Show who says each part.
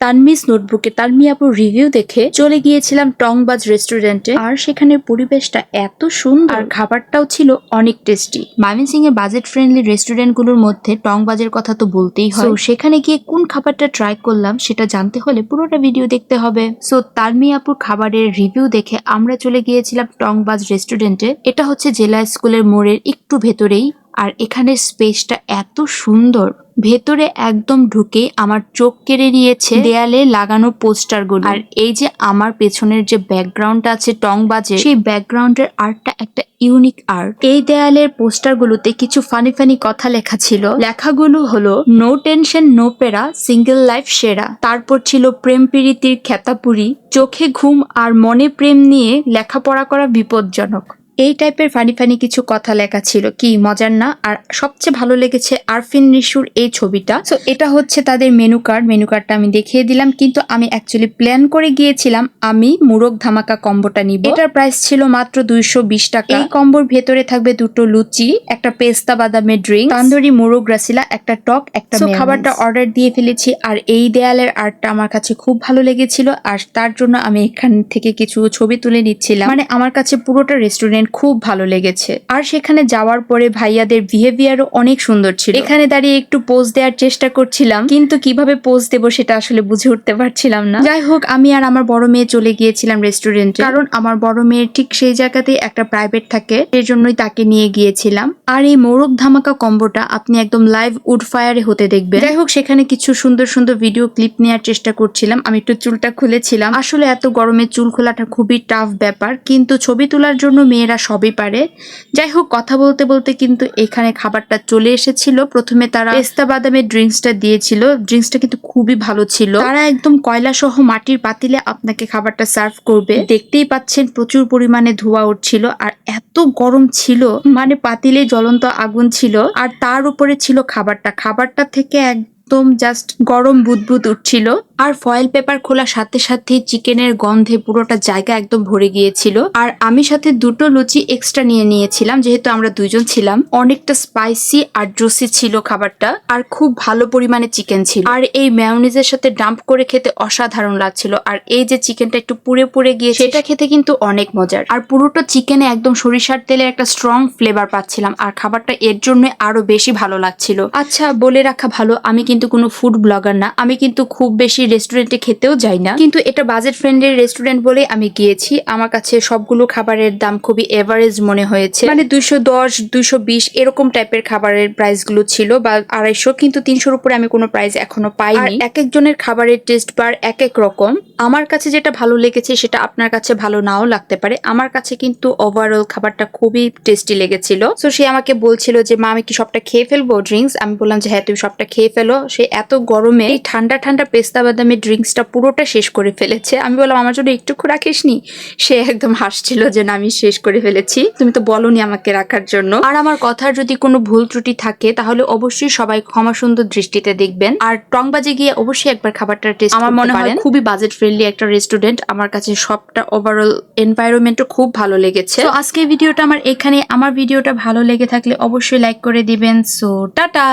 Speaker 1: তানমিস নোটবুকে তানমি আপুর রিভিউ দেখে চলে গিয়েছিলাম টংবাজ রেস্টুরেন্টে আর সেখানে পরিবেশটা এত সুন্দর। আর খাবারটাও ছিল অনেক টেস্টি ময়মনসিং এর বাজেট ফ্রেন্ডলি রেস্টুরেন্টগুলোর মধ্যে টংবাজের কথা তো বলতেই হয়। সেখানে গিয়ে কোন খাবারটা ট্রাই করলাম সেটা জানতে হলে পুরোটা ভিডিও দেখতে হবে। সো তানমি আপুর খাবারের রিভিউ দেখে আমরা চলে গিয়েছিলাম টংবাজ রেস্টুরেন্টে এটা হচ্ছে জেলা স্কুলের মোড়ের একটু ভেতরেই। আর এখানের স্পেসটা এত সুন্দর। ভেতরে একদম ঢুকে আমার চোখ কেড়ে নিয়েছে। দেয়ালে লাগানো পোস্টারগুলো। আর এই যে আমার পেছনের যে ব্যাকগ্রাউন্ড আছে টং বাজে, সেই ব্যাকগ্রাউন্ডের আর্টটা একটা ইউনিক আর্ট এই দেয়ালের পোস্টারগুলোতে কিছু ফানি ফানি কথা লেখা ছিল। লেখাগুলো হলো নো টেনশন নো পেরা সিঙ্গেল লাইফ সেরা। তারপর ছিল, প্রেম প্রীতির খেতাপুরি। চোখে ঘুম আর মনে প্রেম নিয়ে লেখাপড়া করা বিপজ্জনক। এই টাইপের ফানি ফানি কিছু কথা লেখা ছিল। কি মজার না? আর সবচেয়ে ভালো লেগেছে আরফিন নিশুর এই ছবিটা। সো এটা হচ্ছে তাদের মেনু কার্ড মেনু কার্ডটা আমি দেখিয়ে দিলাম। কিন্তু আমি অ্যাকচুয়ালি প্ল্যান করে গিয়েছিলাম আমি মুরগ ধামাকা কম্বোটা নিব। এটার প্রাইস ছিল মাত্র দুইশো বিশ টাকা। এই কম্বোর ভেতরে থাকবে দুটো লুচি একটা পেস্তা বাদামের ড্রিঙ্ক তান্দুরি মুরগ রাসিলা একটা টক একটা খাবারটা অর্ডার দিয়ে ফেলেছি। আর এই দেয়ালের আর্টটা আমার কাছে খুব ভালো লেগেছিল। আর তার জন্য আমি এখান থেকে কিছু ছবি তুলে নিচ্ছিলাম। মানে আমার কাছে পুরোটা রেস্টুরেন্ট খুব ভালো লেগেছে। আর সেখানে যাওয়ার পরে ভাইয়াদের বিহেভিয়ারও অনেক সুন্দর ছিল। এখানে দাঁড়িয়ে একটু পোজ দেওয়ার চেষ্টা করছিলাম, কিন্তু কীভাবে পোজ দেবো সেটা আসলে বুঝে উঠতে পারছিলাম না। যাই হোক, আমি আর আমার বড় মেয়ে চলে গিয়েছিলাম রেস্টুরেন্টে কারণ আমার বড় মেয়ের ঠিক সেই জায়গাতেই একটা প্রাইভেট থাকে, সেই জন্যই তাকে নিয়ে গিয়েছিলাম। আর এই মোরগ ধামাকা কম্বোটা আপনি একদম লাইভ উড ফায়ারে হতে দেখবেন। যাই হোক, সেখানে কিছু সুন্দর সুন্দর ভিডিও ক্লিপ নেওয়ার চেষ্টা করছিলাম। আমি একটু চুলটা খুলেছিলাম। আসলে এত গরমে চুল খোলাটা খুবই টাফ ব্যাপার, কিন্তু ছবি তোলার জন্য মেয়েরা সবই পারে। যাই হোক, কথা বলতে বলতে কিন্তু এখানে খাবারটা চলে এসেছিল। প্রথমে তারা পেস্তা বাদামের ড্রিঙ্কসটা দিয়েছিল। ড্রিঙ্কসটা কিন্তু খুবই ভালো ছিল। তারা একদম কয়লা সহ মাটির পাতিলে আপনাকে খাবারটা সার্ভ করবে। দেখতেই পাচ্ছেন, প্রচুর পরিমাণে ধোঁয়া উঠছিল আর এত গরম ছিল মানে পাতিলে জ্বলন্ত আগুন ছিল আর তার উপরে ছিল খাবারটা। খাবারটা থেকে একদম জাস্ট গরম বুদবুদ উঠছিল। আর ফয়েল পেপার খোলার সাথে সাথে চিকেনের গন্ধে পুরোটা জায়গা একদম ভরে গিয়েছিল। আর আমি সাথে দুটো লুচি এক্সট্রা নিয়ে নিয়েছিলাম, যেহেতু আমরা দুজন ছিলাম। অনেকটা স্পাইসি আর জুসি ছিল খাবারটা, আর খুব ভালো পরিমাণে চিকেন ছিল। আর এই ম্যায়োনিজের সাথে ডাম্প করে খেতে অসাধারণ লাগছিল। আর এই যে চিকেনটা একটু পুড়ে পুড়ে গিয়ে সেটা খেতে কিন্তু অনেক মজার। আর পুরোটা চিকেনে একদম সরিষার তেলের একটা স্ট্রং ফ্লেভার পাচ্ছিলাম, আর খাবারটা এর জন্য আরও বেশি ভালো লাগছিল। আচ্ছা বলে রাখা ভালো, আমি কিন্তু কোনো ফুড ব্লগার না। আমি কিন্তু খুব বেশি রেস্টুরেন্টে খেতেও যাই না। কিন্তু এটা বাজেট ফ্রেন্ডলি রেস্টুরেন্ট বলে আমি গিয়েছি। আমার কাছে সবগুলো খাবারের দাম খুবই এভারেজ মনে হয়েছে। মানে দুইশো দশ, দুইশো বিশ এরকম টাইপের খাবারের প্রাইসগুলো ছিল বা আড়াইশো, কিন্তু তিনশোর উপরে আমি কোনো প্রাইস এখনও পাইনি। এক একজনের খাবারের টেস্ট বার এক এক রকম। আমার কাছে যেটা ভালো লেগেছে সেটা আপনার কাছে ভালো নাও লাগতে পারে। আমার কাছে কিন্তু ওভারঅল খাবারটা খুবই টেস্টি লেগেছিল। তো সে আমাকে বলছিল যে, মা, আমি কি সবটা খেয়ে ফেলব ড্রিঙ্কস আমি বললাম যে হ্যাঁ তুমি সবটা খেয়ে ফেলো। সে এত গরমে ঠান্ডা ঠান্ডা পেস্তা বাদামের ড্রিঙ্কসটা পুরোটা শেষ করে ফেলেছে। আমি বললাম আমার জন্য একটু রাখিসনি? সে একদম হাসছিল যে না আমি শেষ করে ফেলেছি। তুমি তো বলনি আমাকে রাখার জন্য। আর আমার কথার যদি কোনো ভুল ত্রুটি থাকে তাহলে অবশ্যই সবাই ক্ষমা সুন্দর দৃষ্টিতে দেখবেন। আর টংবাজে গিয়ে অবশ্যই একবার খাবারটা টেস্ট আমার মনে হয় খুবই বাজেট ফ্রেন্ডলি একটা রেস্টুরেন্ট আমার কাছে সবটা ওভারঅল এনভায়রনমেন্টও খুব ভালো লেগেছে। তো আজকের ভিডিওটা আমার এখানে আমার ভিডিওটা ভালো লেগে থাকলে অবশ্যই লাইক করে দিবেন। So tata!